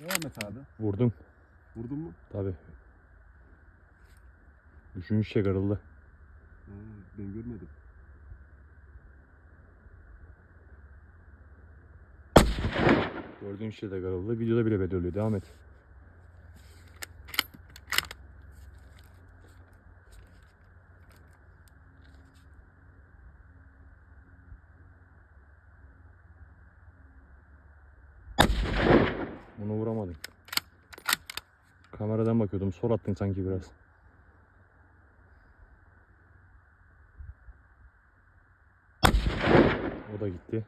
Devam et abi. Vurdum. Vurdun mu? Tabi. Üçüncü şey kırıldı. Ha, ben görmedim. Gördüğün şey de kırıldı. Videoda bile oluyor. Devam et. Bunu vuramadım. Kameradan bakıyordum. Sol attın sanki biraz. O da gitti.